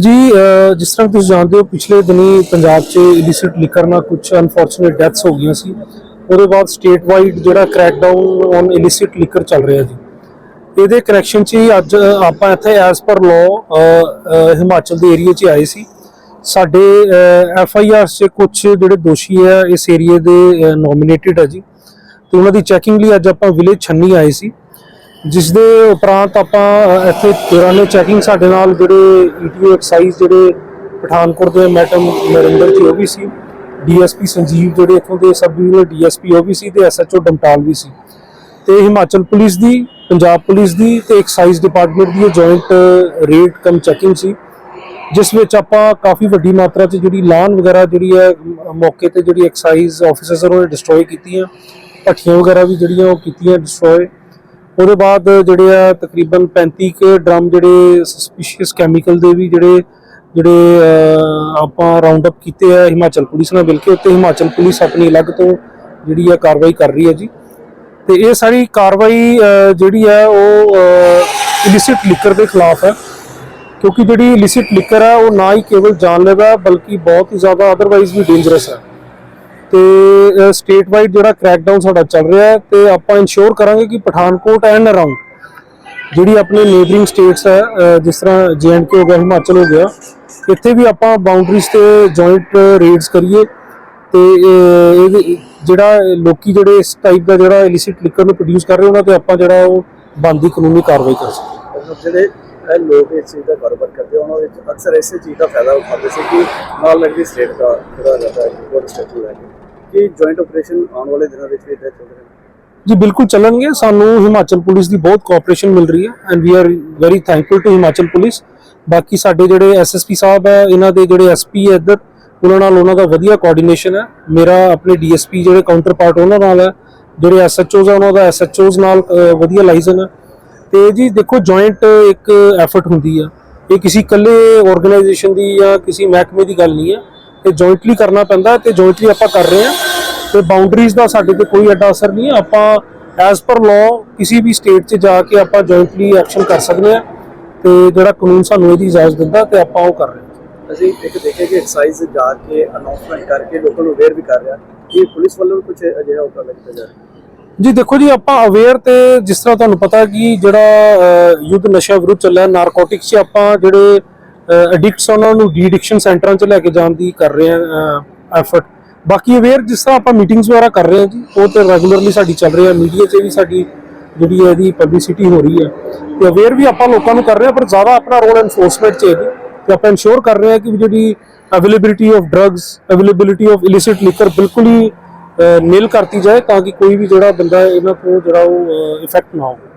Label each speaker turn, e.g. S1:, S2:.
S1: ਜੀ ਜਿਸ ਤਰ੍ਹਾਂ ਤੁਸੀਂ ਜਾਣਦੇ ਹੋ, ਪਿਛਲੇ ਦਿਨੀ ਪੰਜਾਬ 'ਚ ਇਲਿਸਿਟ ਲਿਕਰ ਨਾਲ ਕੁਝ ਅਨਫੋਰਚੂਨੇਟ ਡੈਥਸ ਹੋ ਗਈਆਂ ਸੀ। ਉਹਦੇ ਬਾਅਦ ਸਟੇਟ ਵਾਈਡ ਜਿਹੜਾ ਕ੍ਰੈਕਡਾਊਨ ਔਨ ਇਲਿਸਿਟ ਲਿਕਰ ਚੱਲ ਰਿਹਾ ਜੀ। ਇਹਦੇ ਕਰੈਕਸ਼ਨ 'ਚ ਹੀ ਅੱਜ ਆਪਾਂ ਇੱਥੇ ਐਸ ਪਰ ਲਾਅ ਹਿਮਾਚਲ ਦੇ ਏਰੀਆ 'ਚ ਆਏ ਸੀ। ਸਾਡੇ ਐਫ ਆਈ ਆਰ 'ਚ ਕੁਝ ਜਿਹੜੇ ਦੋਸ਼ੀ ਆ, ਇਸ ਏਰੀਆ ਦੇ ਨੋਮੀਨੇਟਡ ਹੈ ਜੀ। ਤੇ ਉਹਨਾਂ ਦੀ ਚੈਕਿੰਗ ਲਈ ਅੱਜ ਆਪਾਂ ਵਿਲੇਜ ਛੰਨੀ ਆਏ ਸੀ। ਜਿਸ ਦੇ ਉਪਰੰਤ ਆਪਾਂ ਇੱਥੇ ਦੌਰਾਨੇ ਚੈਕਿੰਗ ਸਾਡੇ ਨਾਲ ਜਿਹੜੇ ਈਟੀਓ ਐਕਸਾਈਜ਼ ਜਿਹੜੇ ਪਠਾਨਕੋਟ ਦੇ ਮੈਡਮ ਨਰਿੰਦਰ ਜੀ, ਉਹ ਵੀ ਸੀ। ਡੀਐਸਪੀ ਸੰਜੀਵ ਜਿਹੜੇ ਇੱਥੋਂ ਦੇ ਸਬ ਡਿਵੀਜ਼ਨਲ ਡੀਐਸਪੀ ਉਹ ਵੀ ਸੀ ਤੇ ਐਸਐਚਓ ਡਮਟਾਲ ਵੀ ਸੀ। ਤੇ ਹਿਮਾਚਲ ਪੁਲਿਸ ਦੀ, ਪੰਜਾਬ ਪੁਲਿਸ ਦੀ ਤੇ ਐਕਸਾਈਜ਼ ਡਿਪਾਰਟਮੈਂਟ ਦੀ ਜੁਆਇੰਟ ਰੇਡ ਕਮ ਚੈਕਿੰਗ ਸੀ। ਜਿਸ ਵਿੱਚ ਆਪਾਂ ਕਾਫੀ ਵੱਡੀ ਮਾਤਰਾ 'ਚ ਜਿਹੜੀ ਲਾਨ ਵਗੈਰਾ ਜਿਹੜੀ ਹੈ ਮੌਕੇ ਤੇ ਜਿਹੜੀ ਐਕਸਾਈਜ਼ ਆਫੀਸਰਸ ਉਹਨਾਂ ਨੇ ਡਿਸਟਰੋਏ ਕੀਤੀਆਂ। ਭੱਠੀਆਂ ਵਗੈਰਾ ਵੀ ਜਿਹੜੀਆਂ ਉਹ ਕੀਤੀਆਂ ਡਿਸਟਰੋਏ ਉਹਦੇ ਬਾਅਦ ਜਿਹੜੇ ਆ ਤਕਰੀਬਨ 35 ਕੁ ਡਰਮ ਜਿਹੜੇ ਸਸਪੀਸ਼ੀਅਸ ਕੈਮੀਕਲ ਦੇ ਵੀ ਜਿਹੜੇ ਜਿਹੜੇ ਆਪਾਂ ਰਾਉਂਡ ਅਪ ਕੀਤੇ ਆ ਹਿਮਾਚਲ ਪੁਲਿਸ ਨਾਲ ਮਿਲ ਕੇ ਉੱਤੇ ਹਿਮਾਚਲ ਪੁਲਿਸ ਆਪਣੀ ਅਲੱਗ ਤੋਂ ਜਿਹੜੀ ਆ ਕਾਰਵਾਈ ਕਰ ਰਹੀ ਹੈ ਜੀ। ਤੇ ਇਹ ਸਾਰੀ ਕਾਰਵਾਈ ਜਿਹੜੀ ਹੈ ਉਹ ਇਲਿਸਿਟ ਲਿਕਰ ਦੇ ਖਿਲਾਫ ਹੈ। ਕਿਉਂਕਿ ਜਿਹੜੀ ਇਲਿਸਿਟ ਲਿਕਰ ਹੈ ਉਹ ਨਾ ਹੀ ਕੇਵਲ ਜਾਨਲੇਵਾ ਹੈ ਬਲਕਿ ਬਹੁਤ ਹੀ ਜ਼ਿਆਦਾ ਅਦਰਵਾਈਜ਼ ਵੀ ਡੇਂਜਰਸ ਹੈ ਤੇ ਸਟੇਟ ਵਾਈਡ ਜਿਹੜਾ ਕ੍ਰੈਕਡਾਊਨ ਸਾਡਾ ਚੱਲ ਰਿਹਾ ਹੈ ਤੇ ਆਪਾਂ ਇਨਸ਼ੋਰ ਕਰਾਂਗੇ ਕਿ ਪਠਾਨਕੋਟ ਐਂਡ ਅਰਾਊਂਡ ਜਿਹੜੀ ਆਪਣੇ ਨੇਬਰਿੰਗ ਸਟੇਟਸ ਹੈ ਜਿਸ ਤਰ੍ਹਾਂ ਜੇਐਂਡਕੇ ਹੋ ਗਿਆ, ਹਿਮਾਚਲ ਹੋ ਗਿਆ, ਇੱਥੇ ਵੀ ਆਪਾਂ ਬਾਉਂਡਰੀਜ਼ ਤੇ ਜੁਆਇੰਟ ਰੇਡਸ ਕਰੀਏ ਤੇ ਇਹ ਜਿਹੜਾ ਲੋਕੀ ਜਿਹੜੇ ਇਸ ਟਾਈਪ ਦਾ ਜਿਹੜਾ ਇਲਿਸਿਟ ਲਿਕਰ ਨੂੰ ਪ੍ਰੋਡਿਊਸ ਕਰ ਰਹੇ ਉਹਨਾਂ ਤੇ ਆਪਾਂ ਜਿਹੜਾ ਉਹ ਬੰਦੀ ਕਾਨੂੰਨੀ ਕਾਰਵਾਈ ਕਰ ਸਕੀਏ
S2: ਜਿਹੜੇ ਲੋਕ ਇਸ ਚੀਜ਼ ਦਾ ਕਾਰੋਬਾਰ ਕਰਦੇ ਉਹਨਾਂ ਵਿੱਚ ਅਕਸਰ ਇਸੇ ਚੀਜ਼ ਦਾ ਫਾਇਦਾ ਉਠਾਉਂਦੇ ਸੀ ਕਿ ਨਾਲ ਲੱਗਦੀ ਸਟੇਟ ਦਾ ਜਿਹੜਾ ਰਹਿੰਦਾ ਹੈ ਉਹ ਸਟੇਟ ਨੂੰ ਕੇ ਜੁਆਇੰਟ ਆਪਰੇਸ਼ਨ ਆਉਣ ਵਾਲੇ ਦਿਨਾਂ ਵਿੱਚ ਵੀ ਇਦਾਂ ਚੱਲ ਰਿਹਾ
S1: ਜੀ, ਬਿਲਕੁਲ ਚੱਲਣਗੇ। ਸਾਨੂੰ ਹਿਮਾਚਲ ਪੁਲਿਸ ਦੀ ਬਹੁਤ ਕੋਆਪਰੇਸ਼ਨ ਮਿਲ ਰਹੀ ਹੈ and we are very thankful to Himachal police. ਬਾਕੀ ਸਾਡੇ ਜਿਹੜੇ ਐਸਐਸਪੀ ਸਾਹਿਬ ਹੈ, ਇਹਨਾਂ ਦੇ ਜਿਹੜੇ ਐਸਪੀ ਹੈ ਇੱਧਰ, ਉਹਨਾਂ ਨਾਲ ਉਹਨਾਂ ਦਾ ਵਧੀਆ ਕੋਆਰਡੀਨੇਸ਼ਨ ਹੈ। ਮੇਰਾ ਆਪਣੇ ਡੀਐਸਪੀ ਜਿਹੜੇ ਕਾਊਂਟਰ ਪਾਰਟ ਉਹਨਾਂ ਨਾਲ ਹੈ, ਜਿਹੜੇ ਐਸਐਚਓਜ਼ ਆ ਉਹਨਾਂ ਦਾ ਐਸਐਚਓਜ਼ ਨਾਲ ਵਧੀਆ ਲਾਈਜ਼ਨ ਹੈ। ਤੇ ਜੀ, ਦੇਖੋ ਜੁਆਇੰਟ ਇੱਕ ਐਫਰਟ ਹੁੰਦੀ ਆ ਇਹ ਕਿਸੇ ਇਕੱਲੇ ਆਰਗੇਨਾਈਜੇਸ਼ਨ ਦੀ ਜਾਂ ਕਿਸੇ ਮਹਿਕਮੇ ਦੀ ਗੱਲ ਨਹੀਂ ਹੈ। ਇਹ ਜੁਆਇੰਟਲੀ ਕਰਨਾ ਪੈਂਦਾ ਤੇ ਜੁਆਇੰਟਲੀ ਆਪਾਂ ਕਰ ਰਹੇ ਹਾਂ। ਤੇ ਬਾਉਂਡਰੀਜ਼ ਦਾ ਸਾਡੇ ਤੇ ਕੋਈ ਐਡਾ ਅਸਰ ਨਹੀਂ ਹੈ। ਆਪਾਂ ਐਜ਼ ਪਰ ਲਾਅ ਕਿਸੇ ਵੀ ਸਟੇਟ 'ਚ ਜਾ ਕੇ ਆਪਾਂ ਜੁਆਇੰਟਲੀ ਐਕਸ਼ਨ ਕਰ ਸਕਦੇ ਹਾਂ ਤੇ ਜਿਹੜਾ ਕਾਨੂੰਨ ਸਾਨੂੰ ਇਹਦੀ ਇਜਾਜ਼ਤ ਦਿੰਦਾ ਤੇ ਆਪਾਂ ਉਹ ਕਰ ਰਹੇ ਹਾਂ।
S2: ਅਸੀਂ ਇੱਕ ਦੇਖਿਆ ਕਿ ਐਕਸਾਈਜ਼ ਜਾ ਕੇ ਅਨਾਉਂਸਮੈਂਟ ਕਰਕੇ ਲੋਕਾਂ ਨੂੰ ਅਵੇਅਰ ਵੀ ਕਰ ਰਿਹਾ। ਕਿ ਪੁਲਿਸ ਵੱਲੋਂ ਕੁਝ ਅਜਿਹਾ ਉਪਰਾਲਾ ਕੀਤਾ ਜਾ ਰਿਹਾ?
S1: ਜੀ ਦੇਖੋ ਜੀ ਆਪਾਂ ਅਵੇਅਰ ਤੇ ਜਿਸ ਤਰ੍ਹਾਂ ਤੁਹਾਨੂੰ ਪਤਾ ਕਿ ਜਿਹੜਾ ਯੁੱਧ ਨਸ਼ਾ ਵਿਰੁੱਧ ਚੱਲਿਆ ਨਾਰਕੋਟਿਕਸ 'ਚ ਆਪਾਂ ਜਿਹੜੇ ਐਡਿਕਟਸ ਉਹਨਾਂ ਨੂੰ ਡੀ ਐਡਿਕਸ਼ਨ ਸੈਂਟਰਾਂ 'ਚ ਲੈ ਕੇ ਜਾਣ ਦੀ ਕਰ ਰਹੇ ਹਾਂ ਐਫਰਟ ਬਾਕੀ ਅਵੇਅਰ ਜਿਸ ਤਰ੍ਹਾਂ ਆਪਾਂ ਮੀਟਿੰਗਸ ਵਗੈਰਾ ਕਰ ਰਹੇ ਹਾਂ ਜੀ, ਉਹ ਤੇ ਰੈਗੂਲਰਲੀ ਸਾਡੀ ਚੱਲ ਰਹੀ ਹੈ ਮੀਡੀਆ 'ਚ ਵੀ ਸਾਡੀ ਜਿਹੜੀ ਹੈ ਇਹਦੀ ਪਬਲਿਸਿਟੀ ਹੋ ਰਹੀ ਹੈ ਤੇ ਅਵੇਅਰ ਵੀ ਆਪਾਂ ਲੋਕਾਂ ਨੂੰ ਕਰ ਰਹੇ ਹਾਂ ਪਰ ਜ਼ਿਆਦਾ ਆਪਣਾ ਰੋਲ ਐਨਫੋਰਸਮੈਂਟ 'ਚ ਹੈ ਜੀ। ਤੇ ਆਪਾਂ ਇਨਸ਼ੋਰ ਕਰ ਰਹੇ ਹਾਂ ਕਿ ਵੀ ਜਿਹੜੀ availability of drugs availability of illicit liquor ਬਿਲਕੁਲ ਹੀ ਨਿਲ ਕਰਤੀ ਜਾਏ ਤਾਂ ਕਿ ਕੋਈ ਵੀ ਜਿਹੜਾ ਬੰਦਾ ਇਹਨਾਂ ਤੋਂ ਜਿਹੜਾ ਉਹ ਇਫੈਕਟ ਨਾ ਹੋਵੇ।